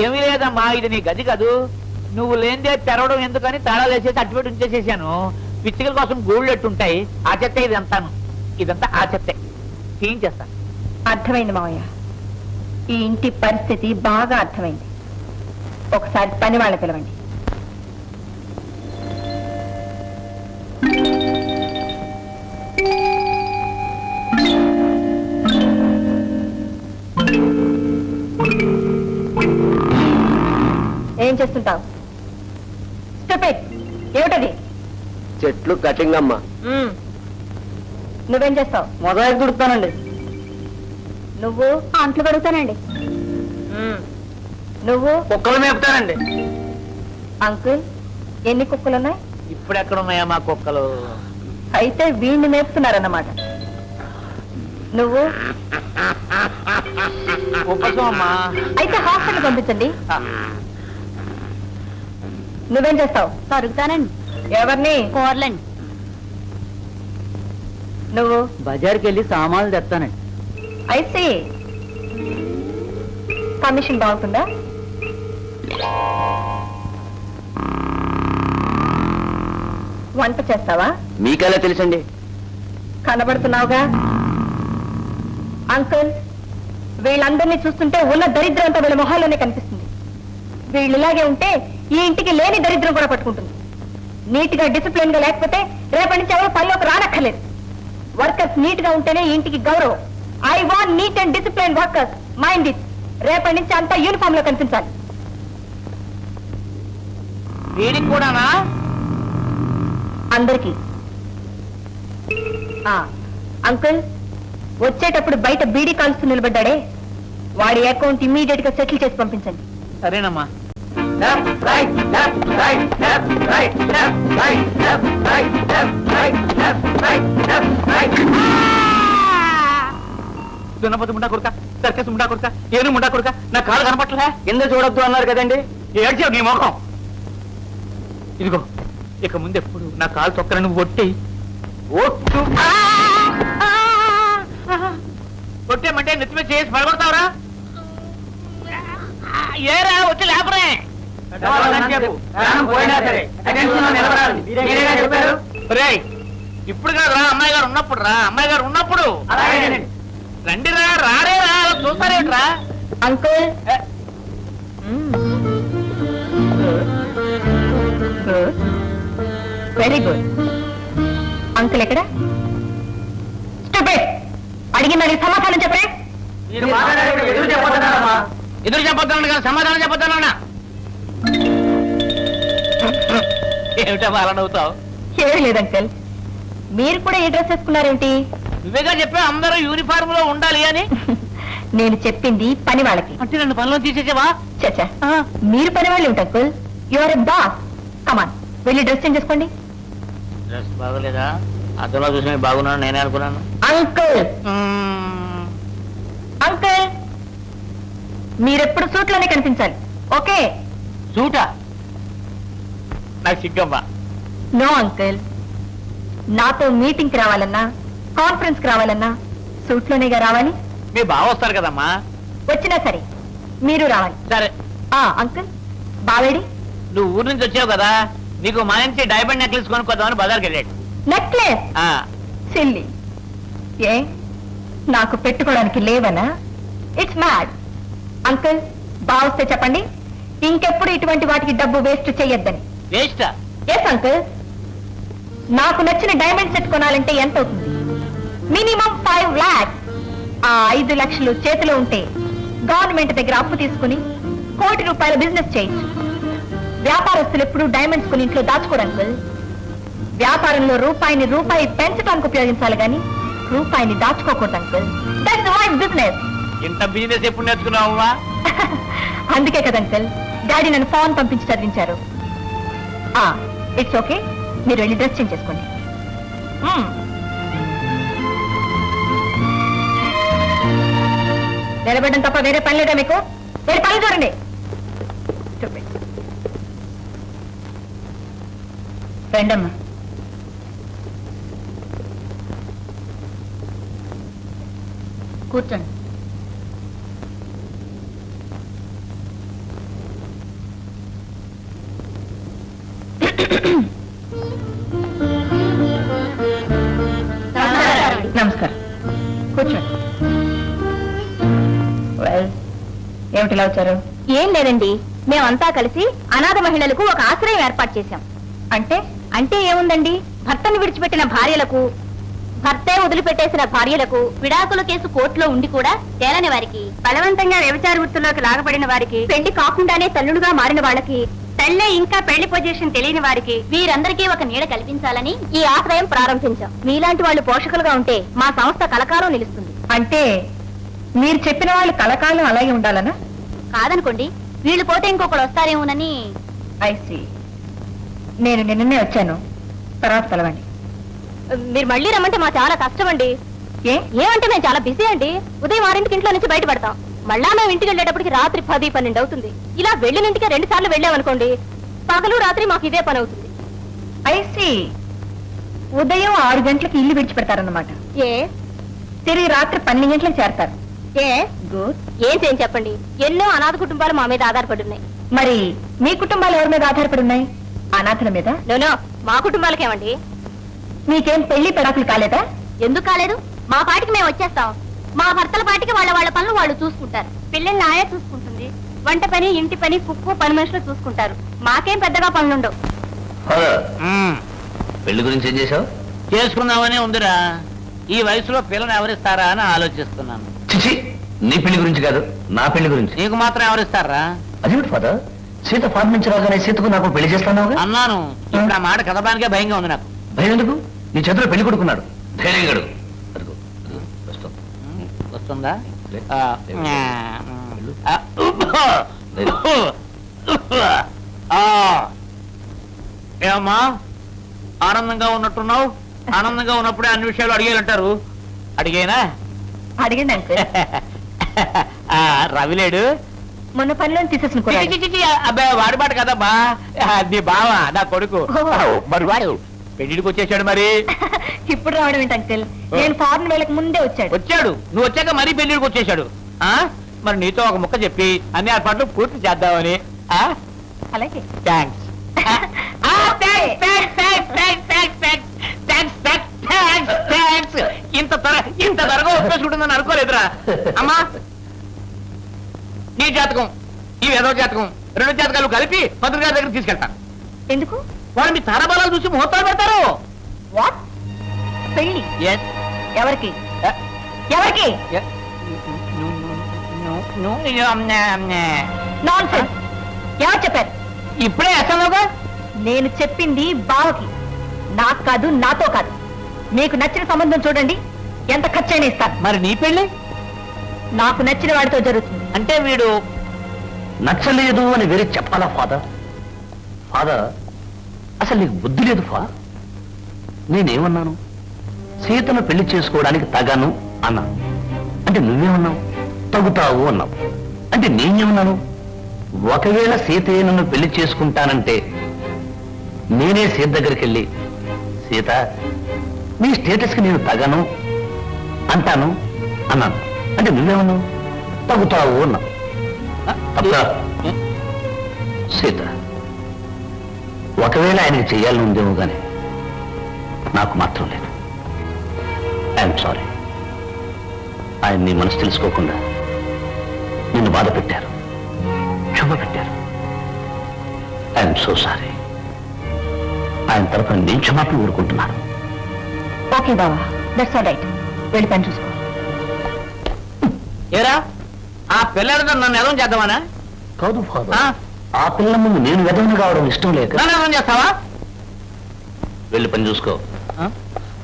ఏమీ లేదమ్మా ఇది నీ గది కదూ. నువ్వు లేనిదే తెరవడం ఎందుకని తాళాలు వేసేసి అట్టుపెట్టి ఉంచేసేసాను. పిచ్చికల కోసం గూళ్ళు ఎట్టుంటాయి? ఆ చెత్త ఇది అంతాను ఇదంతా ఆ చెత్తే. తీయించేస్తాను అర్థమైంది మావయ్య. ఈ ఇంటి పరిస్థితి బాగా అర్థమైంది. ఒకసారి పని వాళ్ళని పిలవండి. చేస్తుంటావు. ఏమిటది? చెట్లు కటింగ్ అమ్మా మ్మ్. నువ్వేం చేస్తావు? మొదలైతే దుడుతానండి నువ్వు? అంట్లు కడుగుతానండి. నువ్వు? కుక్కలు మేపుతానండి. అంకుల్ ఎన్ని కుక్కలు ఉన్నాయి ఇప్పుడు ఎక్కడ ఉన్నాయా మా కుక్కలు? అయితే వీణ్ణి మేపుతున్నారన్నమాట. నువ్వు? ఉపసం అయితే హాస్పిటల్ పంపించండి. నువ్వేం చేస్తావు? తరుగుతానండి. ఎవరిని? కూరలండి. నువ్వు? బజార్కి వెళ్ళి సామాన్లు తెస్తానండి. అయితే కమిషన్ బాగుంటుందా? వంట చేస్తావా? మీకెలా తెలుసండి? కనబడుతున్నావుగా? అంకుల్ వీళ్ళందరినీ చూస్తుంటే ఉన్న దరిద్రం అంతా వీళ్ళ మొహాల్లోనే కనిపిస్తుంది. వీళ్ళు ఇలాగే ఉంటే ఈ ఇంటికి లేని దరిద్రం కూడా పట్టుకుంటుంది. నీట్గా డిసిప్లిన్గా లేకపోతే రేపటి నుంచి ఎవరు పనిలోకి రానక్కర్లేదు. వర్కర్స్ నీట్గా ఉంటేనే ఇంటికి గౌరవం. I want neat and discipline workers. Mind it. రేపటి నుంచి అంతా యూనిఫామ్లో కనిపించాలి. వీడికి కూడానా? అందరికి. అంకుల్ వచ్చేటప్పుడు బయట బీడీ కాల్స్తూ నిలబడ్డాడే. వాడి అకౌంట్ ఇమ్మీడియట్గా సెటిల్ చేసి పంపించండి. సరేనమ్మా. దున్నపోతు ముండా కొడుక సర్కస్ ముండా కొడుక ఏను ముండా కొడుక నా కాలు కనపట్లే కింద చూడొద్దు అన్నారు కదండి? ఏడ్చావు నీ ముఖం? ఇదిగో ఇక ముందు ఎప్పుడు నా కాలు తొక్కన నువ్వు ఒట్టి. ఒట్టు కొట్టేమంటే నెత్తి మీద చేసి పడగొడతావరా? ఏరా? ఇప్పుడు కాదు రా అమ్మాయి గారు ఉన్నప్పుడు రా అమ్మాయి గారు ఉన్నప్పుడు. రండి రా రారే రా చూస్తారేట్రా? అంకుల్? Very good. అంకుల్ ఎక్కడ? స్టూపిడ్! అడిగిన దానికి సమాధానం చెప్పరే. ఎదురు చెప్పొద్దాను సమాధానం చెప్పొద్దానా ఏమిటా అలా నవ్వుతావు? ఏమీ లేదు అంకుల్. మీరు కూడా ఏ డ్రెస్ వేసుకున్నారేంటి నువ్వేగా చెప్పా అందరూ యూనిఫామ్లో ఉండాలి అని? నేను చెప్పింది పని వాళ్ళకి. అంటే నన్ను పనిలో తీసేసావా? చచ్చా. మీరు పని వాళ్ళు ఏమిటి uncle? Your a boss come on వెళ్ళి డ్రెస్ చేంజ్ చేసుకోండి. డ్రెస్ బాగోలేదా? అద్దంలో చూసిన బాగున్నాను నేనే అనుకున్నాను. అంకుల్! అంకుల్! మీరెప్పుడు సూట్లోనే కనిపించాలి. ఓకే? సూటా? నాకు సిగ్గమ్మా నో అంకుల్. నాతో మీటింగ్కి రావాలన్నా కాన్ఫరెన్స్కి రావాలన్నా సూట్లోనేగా రావాలి. మీ బావ వస్తారు కదమ్మా? వచ్చినా సరే మీరు రావాలి. సరే. ఆ అంకుల్. బావేడి. నువ్వు ఊరు నుంచి వచ్చావు కదా నీకు మంచి డైమండ్ నెక్లెస్ కొనుక్కోదామని బజార్కి వెళ్ళాడు. నెక్లెస్ ఆ, సిల్లి. ఏ? నాకు పెట్టుకోవడానికి లేవనా? ఇట్స్ మ్యాడ్ అంకుల్ బావస్తే చెప్పండి. ఇంకెప్పుడు ఇటువంటి వాటికి డబ్బు వేస్ట్ చెయ్యొద్దని వేస్టా. ఎస్ అంకుల్ నాకు నచ్చిన డైమండ్ సెట్ కొనాలంటే ఎంత అవుతుంది? మినిమం ఫైవ్ లాక్స్ ఆ ఐదు లక్షలు చేతిలో ఉంటే గవర్నమెంట్ దగ్గర అప్పు తీసుకుని కోటి రూపాయల బిజినెస్ చేయొచ్చు. వ్యాపారస్తులు ఎప్పుడు డైమండ్స్ కొని ఇంట్లో దాచుకోరు అంకుల్ వ్యాపారంలో రూపాయిని రూపాయి పెంచడానికి ఉపయోగించాలి గాని రూపాయిని దాచుకోకూడదు అంకుల్ దట్స్ రైట్ బిజినెస్ ఇంత బిజినెస్ ఎప్పుడు అందుకే కదా అంకుల్ డాడీ నన్ను ఫోన్ పంపించి చదివించారు. ఇట్స్ ఓకే మీరు వెళ్ళి డ్రెస్ చేంజ్ చేసుకోండి. నిలబడడం తప్ప వేరే పని లేదా మీకు? వేరే పని చూడండి. రండమ్మా. కూర్చోండి. నమస్కారం. కూర్చోండి. వచ్చారు? ఏం లేదండి. మేమంతా కలిసి అనాథ మహిళలకు ఒక ఆశ్రయం ఏర్పాటు చేశాం. అంటే? అంటే ఏముందండి? భర్తను విడిచిపెట్టిన భార్యలకు భర్తే వదిలిపెట్టేసిన భార్యలకు విడాకుల కేసు కోర్టులో ఉండి కూడా తేలని వారికి బలవంతంగా వ్యభిచార వృత్తుల్లోకి లాగబడిన వారికి పెళ్ళి కాకుండానే తల్లుడుగా మారిన వాళ్ళకి తల్లే ఇంకా పెళ్ళి పొజిషన్ తెలియని వారికి వీరందరికీ ఒక నీడ కల్పించాలని ఈ ఆశ్రయం ప్రారంభించాం. మీలాంటి వాళ్ళు పోషకులుగా ఉంటే మా సంస్థ కలకాలం నిలుస్తుంది. అంటే మీరు చెప్పిన వాళ్ళు కలకాలం అలాగే ఉండాలనా? కాదనుకోండి వీళ్ళు పోతే ఇంకొకడు వస్తారేమోనని. ఐసి నేను నిన్ననే వచ్చాను. తర్వాత కలవండి. మీరు మళ్ళీ రమ్మంటే మా చాలా కష్టం అండి ఏ? ఏమంటే మేము చాలా బిజీ అండి. ఉదయం ఆరింటికి ఇంట్లో నుంచి బయటపడతాం. మళ్ళా మేము ఇంటికి వెళ్ళేటప్పటికి రాత్రి పది పన్నెండు అవుతుంది. ఇలా వెళ్ళిన ఇంటికి రెండు సార్లు వెళ్ళామనుకోండి పగలు రాత్రి మాకు ఇదే పని అవుతుంది. ఐసి ఉదయం ఆరు గంటలకు ఇల్లు విడిచిపెడతారన్నమాట. ఏ? తిరిగి రాత్రి పన్నెండు గంటలకు చేరతారు. ఏ? గుడ్. ఏం చేయని చెప్పండి? ఎన్నో అనాథ కుటుంబాలు మా మీద ఆధారపడి ఉన్నాయి మరి మీ కుటుంబాలు ఎవరి మీద ఆధారపడి ఉన్నాయి అనాథల మీద? నోనో మా కుటుంబాలకేమండి? మీకేం పెళ్ళి పెడాకులు కాలేదా? ఎందుకు కాలేదు? మా పాటికి మేము వచ్చేస్తాం. మా భర్తల పాటికి వాళ్ళ వాళ్ళ పనులు వాళ్ళు చూసుకుంటారు. పిల్లల్ని ఆయా చూసుకుంటుంది. వంట పని ఇంటి పని కుక్కు పని మనుషులు చూసుకుంటారు. మాకేం పెద్దగా పనులుండవు. మ్మ్. పెళ్ళి గురించి ఏం చేసావు చేసుకుందామనే ఉందిరా. ఈ వయసులో పిల్లని ఎవరిస్తారా అని ఆలోచిస్తున్నాను. చిచి నీ పెళ్ళి గురించి కాదు నా పెళ్ళి గురించి. నీకు మాత్రం ఎవరిస్తారా? అదేమిటి ఫాదర్? సీత ఫాదర్ నుంచి రాగానే సీతకు నాకు పెళ్ళి చేస్తాను అన్నాను. ఇప్పుడు ఆ మాట కదపడానికే భయంగా ఉంది నాకు. భయం ఎందుకు? నీ చేతిలో పెళ్ళి కొడుకున్నాడు. ధైర్యం గడు. వస్తుందా. ఏమ్మా ఆనందంగా ఉన్నట్టున్నావు? ఆనందంగా ఉన్నప్పుడే అన్ని విషయాలు అడిగేయాలంటారు. అడిగేనా? అడిగండి అంకుల్. ఆ, రవిలేడు మొన్న పనిలో తీసేసిన చి, చి, చి, చి, అబ్బే వాడి మాట కదమ్మా. అది బావ నా కొడుకు. మరి వాడు పెళ్ళిడికి వచ్చేసాడు మరి. ఇప్పుడు రావడం ఏంటి అంకుల్ నేను ఫారెన్ వెళ్ళక ముందే వచ్చాడు. వచ్చాడు. నువ్వు వచ్చాక మరీ పెళ్ళిడికి వచ్చేసాడు. ఆ? మరి నీతో ఒక ముక్క చెప్పి అన్ని ఏర్పాట్లు పూర్తి చేద్దామని. ఆ? అలాగే. థ్యాంక్స్ ఇంత త్వర ఇంత త్వరగా ఒప్పేసుకుంటుందని అనుకోలేదురా. అమ్మా నీ జాతకం ఈ వేదవ జాతకం రెండు జాతకాలు కలిపి మంత్రి గారి దగ్గర తీసుకెళ్తాను. ఎందుకు? వాళ్ళు మీ తారబలాలు చూసి ముహూర్తాలు పెడతారు. ఎవరికి? ఎవరికి? ఎవరు చెప్పారు? ఇప్పుడే వేస్తానుగా నేను చెప్పింది బావకి. నాకు కాదు నాతో కాదు. మీకు నచ్చిన సంబంధం చూడండి. ఎంత ఖర్చైనా ఇస్తాను. మరి నీ పెళ్ళి? నాకు నచ్చిన వాడితో జరుగుతుంది. అంటే వీడు నచ్చలేదు అని వేరే చెప్పాలా ఫాదర్ ఫాదర్ అసలు నీకు బుద్ధి లేదు ఫా నేనేమన్నాను? సీతను పెళ్ళి చేసుకోవడానికి తగను అన్నా అంటే నువ్వేమన్నావు? తగుతావు అన్నావు. అంటే నేనేమన్నాను? ఒకవేళ సీతయ్య నన్ను పెళ్ళి చేసుకుంటానంటే నేనే సీత దగ్గరికి వెళ్ళి సీత నీ స్టేటస్కి నేను తగను అంటాను అన్నాను. అంటే నువ్వేమన్నావు? తగుతావు అన్నావు. సీత ఒకవేళ ఆయనకి చేయాలని ఉందేమో గాని నాకు మాత్రం లేదు. ఐఎమ్ సారీ ఆయన నీ మనసు తెలుసుకోకుండా నిన్ను బాధ పెట్టారు. క్షమ పెట్టారు. ఐఎమ్ సో సారీ ఆయన తరఫున నేను క్షమాపణ ఊరుకుంటున్నాను ఓకే బావా. దట్స్ ఆల్ రైట్ వెళ్ళి పని చూసుకో. ఏరా? ఆ పిల్లలతో నన్ను ఎదవం చేద్దామనా? కాదు ఆ? ఫాదర్. ఆ? పిల్ల ముందు నేను వెదవని కావడం ఇష్టం ఎదవం చేస్తావా? వెళ్ళి పని చూసుకో.